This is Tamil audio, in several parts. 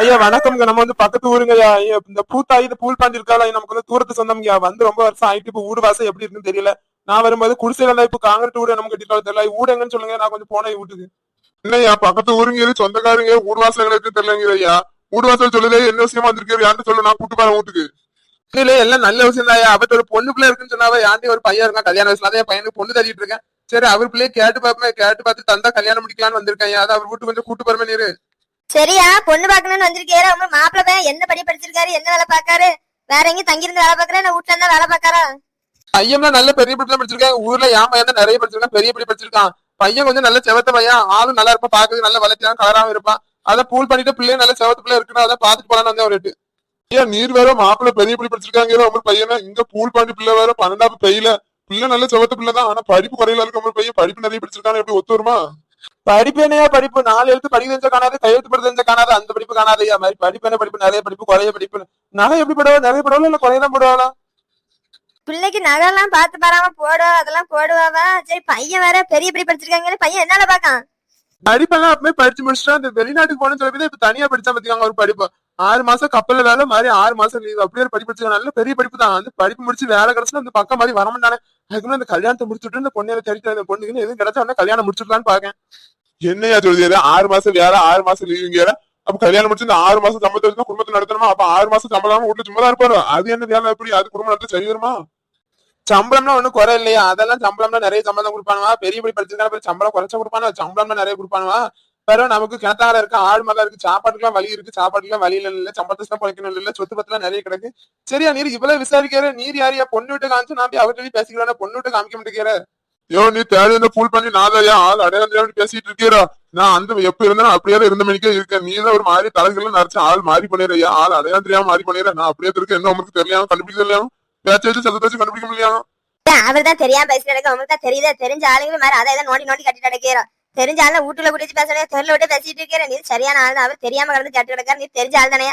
ஐயா வணக்கம்ங்க. நம்ம வந்து பக்கத்து ஊருங்கய்யா. ஐயா இந்த பூத்தாய் இந்த பூல் பாண்டி இருக்கால நமக்கு வந்து தூரத்து சொந்தம்யா வந்து ரொம்ப வருஷம் ஆயிட்டு இப்ப ஊடு வாசம் எப்படி இருக்குன்னு தெரியல. நான் வரும்போது குடிசையில இருந்தா இப்ப காங்கிரட் வீடு நமக்கு கட்டிட்டு தெரியல. ஊடு எங்கன்னு சொல்லுங்க. நான் கொஞ்சம் போனேன் வீட்டுக்கு. என்னய்யா பக்கத்து ஊருங்க சொந்தக்காரங்க ஊர் வாசல் எங்களுக்கு தெரியலங்கய்யா. ஊர் வாசல் சொல்லல என்ன விஷயமா வந்திருக்காரு யார்கிட்ட சொல்லு நான் கூட்டு போறேன் வீட்டுக்கு. இல்ல எல்லாம் நல்ல விஷயம் தான் அவர்ட்ட ஒரு பொண்ணு பிள்ளை இருக்குன்னு சொன்னாவே யாண்டி ஒரு பையன் இருக்கான் கல்யாண வயசுல. என் பையனுக்கு பொண்ணு தள்ளிட்டு இருக்கேன். சரி அவர் பிள்ளைய கேட்டு பார்ப்பேன் கேட்டு பார்த்து தந்தா கல்யாணம் முடிக்கலாம்னு வந்திருக்கேன் ஐயா. அதான் அவர் வீட்டு கொஞ்சம் கூட்டு போறமே நீரு. சரியா? பொண்ணு பாக்கணும்னு வந்திருக்கேன் உங்க மாப்பிள்ள பையன் என்ன படி படிச்சிருக்காரு? என்ன வேலை பாக்காரு வேற எங்கேயும் தங்கியிருந்து வேலை பாக்குறா நான் வீட்டுல இருந்தா வேலை பாக்காரா பையன்லாம் நல்ல பெரிய படிப்புல படிச்சிருக்கேன் ஊர்ல என் பையன் தான் நிறைய படிச்சிருக்கான். பெரிய படி படிச்சிருக்கான். பையன் கொஞ்சம் நல்ல செவத்த பையன். ஆளும் நல்லா இருப்பான். பாக்குறது நல்ல வளர்ச்சியான கலராவும் இருப்பான். அதை பூல் பண்ணிட்டு பிள்ளைய நல்ல செவத்து பிள்ளை இருக்குன்னு அதான் பாத்துட்டு போலான்னு வந்தேன் ஒரு ஐயா நீர் வேற மாப்பிள்ள பெரிய பிள்ளை படிச்சிருக்காங்க. உங்க பையனா இங்க பூல் பாண்டி பிள்ளை வேற பன்னெண்டாவது பெய்யல பிள்ளை நல்ல செவத்து பிள்ளை தான். ஆனா படிப்பு குறையில இருக்க. உங்க பையன் படிப்பு நிறைய படிச்சிருக்கானு? எப்படி ஒத்து வருமா? படிப்பு என்னையா படிப்பு? நாலு எழுத்து படிக்க தெரிஞ்ச காணாது கையெழுத்து படுத்த தெரிஞ்ச காணாது அந்த படிப்பு காணாதையா மாதிரி. படிப்பு என்ன படிப்பு நிறைய படிப்பு குறைய படிப்பு. நகை எப்படி போடுவா நிறைய போடுவாளா? இல்ல குறையதான் போடுவாளா? பிள்ளைக்கு நகைலாம் பார்த்து பாராம போடுவா அதெல்லாம் போடுவாவா? சரி பையன் வேற பெரிய படி படிச்சிருக்காங்க. பையன் என்னால பாக்கான் படிப்பெல்லாம் அப்பவே படிச்சு முடிச்சுட்டா அந்த வெளிநாட்டுக்கு போன சொல்லி இப்ப தனியா படிச்சா பாத்தீங்க ஒரு படிப்பு? ஆறு மாசம் கப்பல்ல வேலை மாதிரி ஆறு மாசம் லீவ் அப்படியே ஒரு படிப்பு நல்ல பெரிய படிப்பு தான். வந்து படிப்பு முடிச்சு வேலை கிடைச்சுன்னா அந்த பக்கம் மாதிரி வர மாட்டானே அதுக்குன்னு அந்த கல்யாணத்தை முடிச்சுட்டு இந்த பொண்ணை தேடிட்டு அந்த எதுவும் கிடைச்சா உடனே கல்யாணம் முடிச்சுக்கலான்னு பாக்கேன் என்னையா சொல்லுது ஆறு மாசம் வேற ஆறு மாசம் லீவுங்க வேற. அப்ப கல்யாணம் முடிச்சு இந்த ஆறு மாசம் சம்பளத்தை வச்சு குடும்பத்தை நடத்தணுமா? அப்ப ஆறு மாசம் சம்பளம் வீட்டுல சும்மா தான் இருப்பாரு அது என்ன வேலை? எப்படி? அது குடும்பம் நடத்த சரி வருமா? சம்பளம்னா ஒண்ணும் குறை இல்லையா? அதெல்லாம் சம்பளம்னா நிறைய சம்பளம் கொடுப்பானுவா? பெரிய படி படிச்சிருக்கான? சம்பளம் குறைச்சா கொடுப்பானா? சம்பளம்னா நிறைய கொடுப்பானுவா? வேற நமக்கு கிணத்தால இருக்கு ஆடு மரம் இருக்கு. சாப்பாட்டுக்குலாம் வழி இருக்கு. சாப்பாட்டுக்குலாம் வழியில இல்ல சம்பளத்தை தான் பழைக்கணும் இல்ல சொத்து பத்தெல்லாம் நிறைய கிடக்கு. சரியா நீர் இவ்வளவு விசாரிக்கிற நீர் யாரியா பொண்ணு விட்டு காமிச்சு நான் போய் அவர்கிட்ட பேசிக்கலாம் பொண்ணு விட்டு காமிக்க மாட்டேங்கிற யோ நீ தேடி ஃபுல் பண்ணி நான் ஆள் அடையாளம் பேசிட்டு இருக்கீரா? நான் அந்த எப்ப இருந்தாலும் அப்படியே இருந்த மணிக்கே இருக்கேன். நீ தான் ஒரு மாதிரி தலைகள் நரைச்சு ஆள் மாறி பண்ணிடுறியா? ஆள் அடையாளம் தெரியாம மாறி பண்ணிடுற? நான் அப்படியே இருக்க என்ன உங்களுக்கு தெரியாம கண்டுபிடிக்க தெரியாம பேச்சு வச்சு சத்தத்தை வச்சு கண்டுபிடிக்க முடியாம அவர் தான் தெரியாம பேசிட்டு நடக்க தான் தெரியுதா? தெரிஞ்ச ஆளுங்களும் மாதிரி அதை நோண்டி நோண்டி கட்டிட்டு நடக்கிறோம் தெரிஞ்ச ஆளு வீட்டுல கூட்டிட்டு பேசுறேன் தெருல விட்டு பேசிட்டு இருக்கிற நீ சரியான ஆள் அவர் தெரியாம கடந்து கட்டி கிடக்காரு. நீ தெரிஞ்ச ஆள் தானே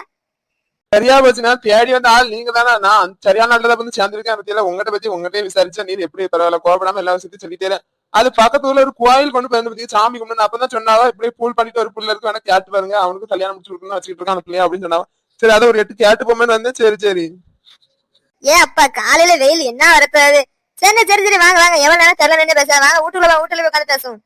சரியா போச்சுன்னா தேடி வந்த ஆள் நீங்க தானே நான் சரியான நாள்ல வந்து சேர்ந்திருக்கேன் பத்தியில உங்ககிட்ட பத்தி உங்ககிட்டயே விசாரிச்சா நீர் எப்படி பரவாயில்ல கோபப்படாம எல்லா விஷயத்தையும் சொல்லிட்டே அது பக்கத்து ஊர்ல ஒரு கோயில் கொண்டு போய் பத்தி சாமி கும்பிட்டு அப்பதான் சொன்னாவா இப்படி பூல் பண்ணிட்டு ஒரு பிள்ளை இருக்கு வேணா கேட்டு பாருங்க. அவனுக்கு கல்யாணம் முடிச்சு கொடுக்கணும் வச்சுட்டு இருக்கான் அந்த பிள்ளையா அப்படின்னு சொன்னாவா. சரி அதை ஒரு எட்டு கேட்டு போமேன்னு வந்தேன். சரி சரி. ஏன் அப்பா காலையில வெயில் என்ன வரப்போகுது? சரி சரி சரி வாங்க வாங்க. எவ்வளவு நேரம் தெரியல நின்று பேச வாங்க வீட்டுல வீட்டுல போய் உட்காந்து பேசுவோம்.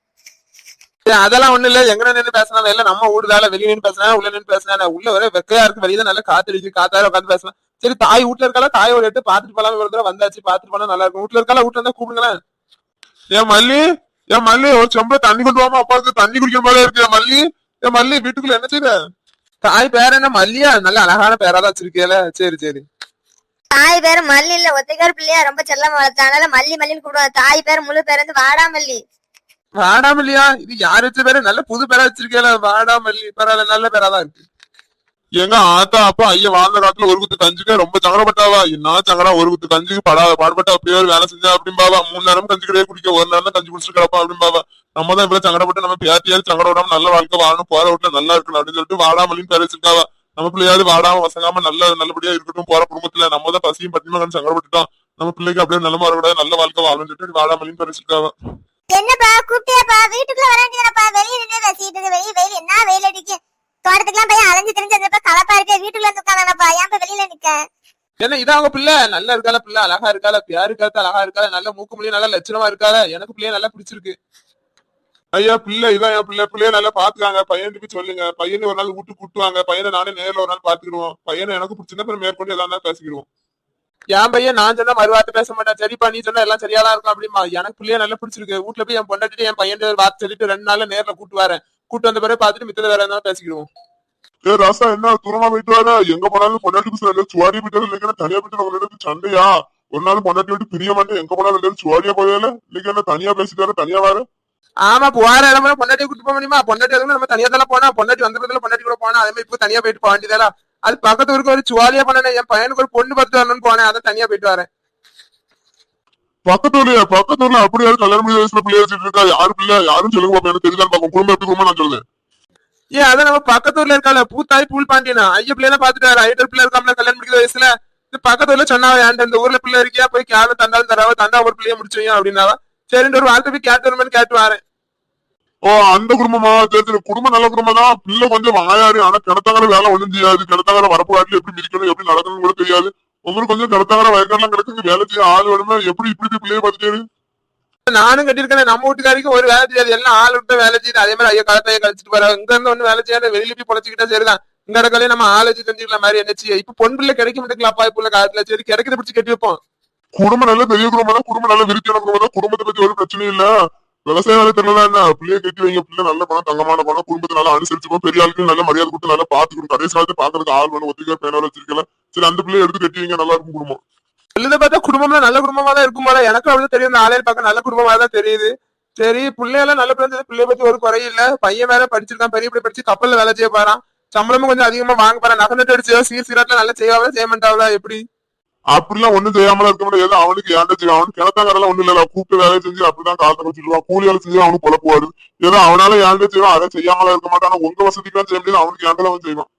அதெல்லாம் ஒண்ணு இல்ல. எங்க நின்று பேசினாலும் இல்ல நம்ம ஊடுதால வெளிய நின்று பேசினா உள்ள நின்று பேசினா உள்ள வர வெக்கையா இருக்கு. வெளியே நல்லா காத்தடிச்சு காத்தால உட்காந்து பேசலாம் சரி தாய் வீட்டுல இருக்கலாம் தாய் ஒரு எட்டு பாத்துட்டு போலாம். ஒரு தடவை வந்தாச்சு பாத்துட்டு போனா நல்லா இருக்கும். வீட்டுல இருக்கலாம் வீட்டுல இருந்தா கூப்பிடுங்களேன். ஏன் மல்லி. ஏன் மல்லி ஒரு செம்பளை தண்ணி கொண்டு வாமா அப்பாவுக்கு தண்ணி குடிக்கிற மாதிரி இருக்கு. மல்லி. ஏன் மல்லி வீட்டுக்குள்ள என்ன செய்யற தாய் பேர் என்ன? மல்லியா? நல்ல அழகான பேரா தான் வச்சிருக்கேல சரி சரி. தாய் பேரு மல்லி இல்ல. ஒத்தைக்கார் பிள்ளையா ரொம்ப செல்லமா வளர்த்தா. அதனால மல்லி மல்லின்னு கூப்பிடுவாங்க. தாய் பேர் முழு பேர் வந்து வாடாமல்லி வாடாமல்லியா? இது யார் வச்ச பேரு? நல்ல புது பேரா வச்சிருக்கேல வாடாமல்லி. பரவாயில்ல நல்ல பேரா தான் இருக்கு. எங்க ஆத்தா அப்பா ஐயா வாழ்ந்த காலத்துல ஒரு குத்து கஞ்சுக்க ரொம்ப சங்கடப்பட்டாவா? என்ன சங்கடா ஒரு குத்து கஞ்சுக்கு படாத பாடுபட்டா அப்படியே ஒரு வேலை செஞ்சா அப்படிம்பாவா? மூணு நேரம் கஞ்சி கிடையாது குடிக்க ஒரு நேரம் தான் கஞ்சி குடிச்சிட்டு கிடப்பா பாவா நம்ம தான் இவ்வளவு சங்கடப்பட்டு நம்ம பேத்தியாவது சங்கட விடாம நல்ல வாழ்க்கை வாழணும் போற வீட்டுல நல்லா இருக்கணும் அப்படின்னு சொல்லிட்டு வாடாமலின்னு பேர் வச்சிருக்காவா? நம்ம பிள்ளையாவது வாடாம வசங்காம நல்ல நல்லபடியா இருக்கட்டும் போற குடும்பத்துல. நம்ம தான் பசியும் பட்டினியும் சங்கடப்பட்டுட்டோம். நம்ம பிள்ளைக்கு அப்படியே நல்ல வரக்கூடாது நல்ல வாழ்க்கை வாழணும்னு சொல்லிட்டு வாடாமலின்னு பேர் வச்சிருக்காவா? என்னப்பா கூப்பிட்டியாப்பா? வீட்டுக்குள்ள வர வேண்டியதானப்பா வெளியே நின்று பேசிட்டு இருக்கு. வெளியே வெயில் என்ன வெயில் அடிக்கு? தோட்டத்துக்குலாம் போய் அலைஞ்சு தெரிஞ்சு வந்தப்ப கலப்பா இருக்கு. வீட்டுக்குள்ள உட்காந்தானப்பா ஏன் இப்ப வெளியில நிக்க? என்ன இதான் அவங்க பிள்ளை? நல்லா இருக்கால பிள்ளை? அழகா இருக்கால பேரு இருக்காத அழகா இருக்கால நல்ல மூக்கு முடியும் நல்ல லட்சணமா இருக்கால எனக்கு பிள்ளைய நல்லா பிடிச்சிருக்கு. ஐயா பிள்ளை இதான் என் பிள்ளை. பிள்ளைய நல்லா பாத்துக்காங்க பையனுக்கு போய் சொல்லுங்க. பையனை ஒரு நாள் விட்டு கூட்டுவாங்க. பையனை நானே நேர்ல ஒரு நாள் பாத்துக்கிடுவோம் பையனை எனக்கு பிடிச்சிருந்தா அப்புறம் மேற்கொண்டு எல்லாம் தான் பேசிக்கிடுவோம். என் பையன் நான் சொன்னா மறுவார்த்தை பேச மாட்டேன். சரிப்பா நீ சொன்னா எல்லாம் சரியாதான் இருக்கும் அப்படிமா எனக்கு பிள்ளைய நல்லா பிடிச்சிருக்கு. வீட்டுல போய் என் பொண்டாட்டிட்டு என் பையன் வார்த்தை சொல்லிட்டு ரெண்டு நாள்ல நேர்ல கூட்டு வரேன். கூட்டு வந்த பிறகு பாத்துட்டு மித்தத வேற இருந்தாலும் பேசிக்கிடுவோம். ஏ ராசா என்ன? தூரமா போயிட்டு வர எங்க போனாலும் பொண்டாட்டிக்கு சொல்ல சுவாரி போயிட்டு இல்லைங்க தனியா போயிட்டு பேரும் சண்டையா? ஒரு நாள் பொண்டாட்டி விட்டு பிரிய மாட்டேன். எங்க போனாலும் சுவாரியா போயல இன்னைக்கு என்ன தனியா பேசிட்டு வர தனியா வர. ஆமா போற இடமே பொண்டாட்டியை கூட்டு போக முடியுமா? பொண்டாட்டி நம்ம தனியா தானே போனா? பொண்டாட்டி வந்ததுல பொண்டாட்டி கூட போனா? அதே மாதிரி இப்போ தனியா போயிட்டு போக வேண்டியதால அது பக்கத்து ஊருக்கு ஒரு சுவாலியா பண்ணேன் என் பையனுக்கு ஒரு பொண்ணு பார்த்து வரணும்னு போனேன் அதை தனியா போயிட்டு வரேன். பக்கத்து ஊர்லயா? பக்கத்து ஊர்ல அப்படி யாரும் கல்யாணம் பண்ணி வயசுல பிள்ளை வச்சுட்டு இருக்கா? யாரு பிள்ளை? யாரும் சொல்லுங்க பாப்பா எனக்கு தெரியல பாப்போம் குடும்பம் எப்படி குடும்பம் நான் சொல்லுவேன் ஏன் அதான் நம்ம பக்கத்து ஊர்ல இருக்கால பூத்தாய் பூல் பாண்டியனா? ஐய பிள்ளைலாம் பாத்துட்டாரு ஐட்டர் பிள்ளை இருக்காமல கல்யாணம் முடிக்கிற வயசுல. பக்கத்து ஊர்ல சொன்னாவா ஏன்டா இந்த ஊர்ல பிள்ளை இருக்கியா? போய் கேளு தந்தாலும் தராவ தந்தா ஒரு பிள்ளைய முடிச்சுவியா அப்படின்னாவா. சரின்னு ஒரு வார்த்தை போய் கேட்டு வருமானு கேட்டு வரேன். ஓ அந்த குடும்பமா? சரி சரி குடும்பம் நல்ல குடும்பம் தான் பிள்ளை கொஞ்சம் வாயாரு. ஆனா கிணத்தாங்கற வேலை ஒண்ணும் செய்யாது. கிணத்தாங்கற வரப்பு காட்டுல எப்படி மிதிக்கணும் எப்படி நடக்கணும் கூட தெரியாது. உங்களுக்கு கொஞ்சம் கிணத்தாங்கற வயக்காரெல்லாம் கிடக்குங்க வேலை செய்ய ஆள் வேணுமே எப்படி இப்படி பிள்ளைய பார்த்துட்டு நானும் கட்டியிருக்கேன். நம்ம வீட்டுக்காரிக்கு ஒரு வேலை செய்யாது எல்லாம் ஆள் விட்டு வேலை செய்யுது அதே மாதிரி ஐயா காலத்தையே கழிச்சிட்டு போறா இங்க இருந்து ஒண்ணு வேலை செய்யாத வெளியில போய் பொழைச்சிக்கிட்டா சரிதான். இந்த இடத்துல நம்ம வச்சு செஞ்சுக்கலாம் மாதிரி என்ன செய்ய? இப்ப பொன் பிள்ளை கிடைக்க மாட்டேங்களா அப்பா இப்ப உள்ள காலத்துல. சரி கிடைக்கிறத பிடிச்சி கட்டி வைப்போம் குடும்பம் நல்ல பெரிய குடும்பம் தான் குடும்பம் நல்ல விருத்தியான குடும்பம் தான் குடும்பத்தை பத்தி ஒரு பிரச்சனையும் இல்ல. விவசாய வேலை தெரியல என்ன? பிள்ளைய கட்டி வைங்க பிள்ளை நல்ல பணம் தங்கமான பணம் குடும்பத்தை நல்லா அனுசரிச்சுப்போம் பெரிய ஆளுக்கு நல்ல மரியாதை கொடுத்து நல்லா பாத்துக்கணும். கடைசி காலத்து பாக்குறதுக்கு ஆள் வேணும் ஒத்திக்கா பேனால வச்சிருக்கல. சரி அந்த பிள்ளைய எடுத்து கட்டி வைங்க நல்லா இருக்கும் குடும்பம். எழுத பார்த்தா குடும்பம்லாம் நல்ல குடும்பமா தான் இருக்கும் போல. எனக்கு அவ்வளவு தெரியும். இந்த ஆளையில் பார்க்க நல்ல குடும்பமா தான் தெரியுது. சரி பிள்ளையெல்லாம் நல்ல பிள்ளை பிள்ளைய பத்தி ஒரு குறையில்ல இல்ல. பையன் வேற படிச்சிருக்கான் பெரிய பிள்ளை படிச்சு கப்பல்ல வேலை செய்ய போறான். சம்பளமும் கொஞ்சம் அதிகமா வாங்க போறான். நகை நட்டு அடிச்சு சீர் சீராட்ல நல்லா செய்வாங்களா செய்ய மாட்டாங்களா எப்படி? அப்படிலாம் ஒண்ணும் செய்யாமல இருக்க முடியாது. அவனுக்கு ஏன்டா செய்யும் அவனுக்கு கிணத்தாங்கறலாம் ஒண்ணும் இல்ல கூப்பிட்டு வேலை செஞ்சு அப்படிதான் காலத்தை வச்சிருவான் கூலி வேலை செஞ்சு அவனுக்கு பொழப்புவாரு. ஏதோ அவனால ஏன்டா செய்வான் அதை செய்யாமல இருக்க மாட்டான். ஆனா உங்க வசதிக்கெல்லாம் செய்ய முடியாது. அவனுக்கு ஏன்டா அவன் செய்வான்?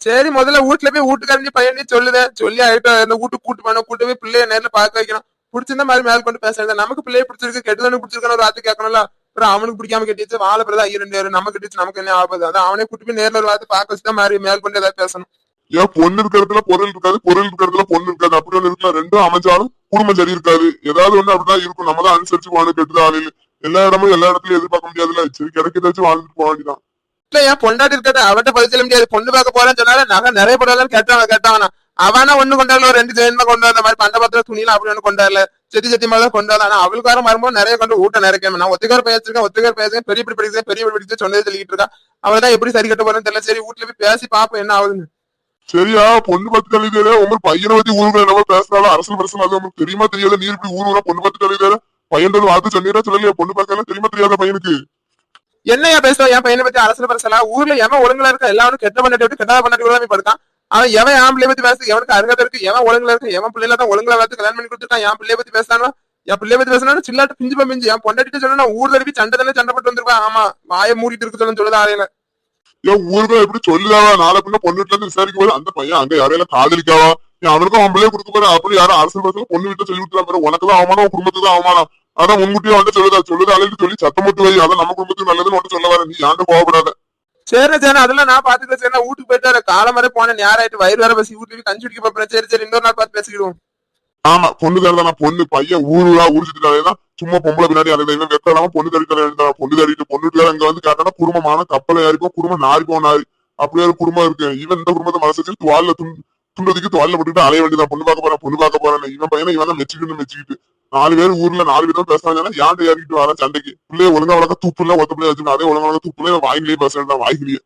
சரி முதல்ல வீட்டுல போய் வீட்டுக்காரஞ்சி பையன் சொல்லுதேன் சொல்லி ஆயிட்டு இந்த வீட்டுக்கு கூட்டு போனோம் கூட்டு போய் பிள்ளைய நேர்ல பார்க்க வைக்கணும். பிடிச்சிருந்த மாதிரி மேல் கொண்டு பேசுறது நமக்கு பிள்ளைய பிடிச்சிருக்கு கெட்டதானு பிடிச்சிருக்கான ஒரு வார்த்தை கேட்கணும்ல. அப்புறம் அவனுக்கு பிடிக்காம கட்டிச்சு வாழை பிறகு ஐயோ ரெண்டு பேரும் நம்ம கட்டிச்சு நமக்கு என்ன ஆகுது அதான் அவனே கூட்டு போய் நேர்ல ஒரு வார்த்தை பார்க்க வச்சுதான் மாதிரி மேல் கொண்டு ஏதாவது பேசணும். ஏன் பொண்ணு இருக்கிறதுல பொருள் இருக்காது பொருள் இருக்கிறதுல பொண்ணு இருக்காது. அப்படி ஒண்ணு இருக்கலாம் ரெண்டும் அமைஞ்சாலும் குடும்பம் சரி இருக்காது. ஏதாவது ஒண்ணு அப்படிதான் இருக்கும். நம்ம தான் அனுசரிச்சு வாழ கெட்டுதான் ஆளில் எல்லா இடமும் எல்லா இடத்துலயும் எதிர்பார்க்க முடியாதுல்ல. சரி கிடைக்கிறத வச்சு வாழ்ந்துட்டு போக வேண்டியதான் இல்ல ஏன் பொண்டாட்டி இருக்காது அவட்ட பதில் சொல்ல முடியாது. பொண்ணு பார்க்க போறேன்னு சொன்னால நகை நிறைய போடலாம் கேட்டவங்க கேட்டவனா? அவனா ஒண்ணு கொண்டாடல ஒரு ரெண்டு ஜெயின் கொண்டாடுற மாதிரி பண்ட பத்திர துணியில அப்படி ஒண்ணு கொண்டாடல. செத்தி செத்தி மாதிரி தான் கொண்டாடல. ஆனா அவளுக்கு வர மரும்போது நிறைய கொண்டு ஊட்ட நிறைய நான் ஒத்துக்கார பேசிருக்கேன் ஒத்துக்கார பேசுறேன் பெரிய இப்படி படிக்கிறேன் பெரிய இப்படி படிச்சு சொன்னதை சொல்லிட்டு இருக்கா. அவள்தான் எப்படி சரி கட்ட போறேன்னு தெரியல. சரி வீட்டுல போய் பேசி பாப்போம் என்ன ஆகுதுன்னு. சரியா? பொண்ணு பத்து கழுதையில உங்களுக்கு பையனை பத்தி ஊருக்கு நம்ம பேசினாலும் அரசு பிரச்சனை அது உங்களுக்கு தெரியுமா தெரியல நீ இப்படி ஊர் பொண்ணு பத்து கழுதையில பையன் வார்த்தை சொன்னீரா சொல்லலையா? பொண்ணு பார்க்கல தெரியுமா தெரியாத பையனுக்கு? என்னையா பேசுற? என் பையனை பத்தி அரசியல் பேசலாம் ஊர்ல எவன் ஒழுங்குல இருக்க? எல்லாரும் கெட்ட பண்ணிட்டு விட்டு கெட்டாத பண்ணிட்டு கூட படுத்தான் அவன் எவன் என் பிள்ளைய பத்தி பேசு? எவனுக்கு அருகதை இருக்கு? எவன் ஒழுங்குல இருக்கு? எவன் பிள்ளைல தான் ஒழுங்குல பார்த்து கல்யாணம் பண்ணி கொடுத்துருக்கான்? என் பிள்ளைய பத்தி பேசானோ என் பிள்ளைய பத்தி பேசினா சில்லாட்டு பிஞ்சு பிஞ்சு என் பொண்டாட்டிட்டு சொன்னா ஊர்ல இருக்கு சண்டை தானே சண்டை போட்டு வந்திருப்பான் ஆமா வாய மூடிட்டு இருக்கு சொல்லு சொல்லுது ஆரையில ஏன் ஊருக்கு எப்படி சொல்லுதாவா? நாளை பின்ன பொண்ணுட்டுல இருந்து விசாரிக்கும் போது அந்த பையன் அங்க யாரையில காதலிக்காவா? நீ அவனுக்கும் அவன் கொடுக்க போற அப்படி யாரும் அரசு பசங்க பொண்ணு வீட்டுல சொல்லி விட்டுலாம் பாரு. உனக்கு தான் அவமானம் குடும்பத்துக்கு தான் அவமானம். அதான் முன்கூட்டியே வந்து சொல்லுதா? சொல்லுது? அழைத்து சொல்லி சத்தம் போட்டு வை. அதான் நம்ம குடும்பத்துக்கு நல்லதுன்னு வந்து சொல்ல வர. நீ யாரும் கோவப்படாத? சரி சரி. அதெல்லாம் நான் பாத்துக்கிறேன் சரி வீட்டுக்கு போயிட்டு காலம் வரை போனேன். நேராயிட்டு வயிறு வேற பசி வீட்டுக்கு கஞ்சி குடிக்க போறேன். சரி சரி. இன்னொரு நாள் பார்த்து பேசிக்கிடுவோம். ஆமா பொண்ணு தரதான் நான் பொண்ணு பையன் ஊர் ஊரா ஊர் சுத்திட்டாலேதான் சும்மா பொம்பளை பின்னாடி அந்த இவன் வெக்க இல்லாம பொண்ணு தடி தர பொண்ணு தடிட்டு பொண்ணு அங்க வந்து கேட்டானா குடும்பமான கப்பலை யாருக்கும் குடும்பம் நாரி அப்படியே ஒரு குடும்பம் இருக்கு. இவன் இந்த குடும்பத்தை மனசு வச்சு துவால்ல துண் துண்டதுக்கு துவால்ல போட்டுட்டு அலைய வேண்டியதான் பொண்ணு பார்க்க போறேன் பொண்ணு பார்க்க போறேன் இவன் பையனை இவன் தான் மெச்சுக்கிட்டு மெச்சுக்கிட்டு. நாலு பேர் ஊர்ல நாலு பேரும் தான் பேசுறாங்கன்னா யாண்டு வரான் வர சண்டைக்கு? பிள்ளைய ஒழுங்கா வளர்க்க துப்புல ஒத்த பிள்ளைய வச்சுக்கணும் அதே ஒழுங்கா வளர்க்க துப்புல வாயிலேயே பேசுறேன் வாய்க்கிலேயே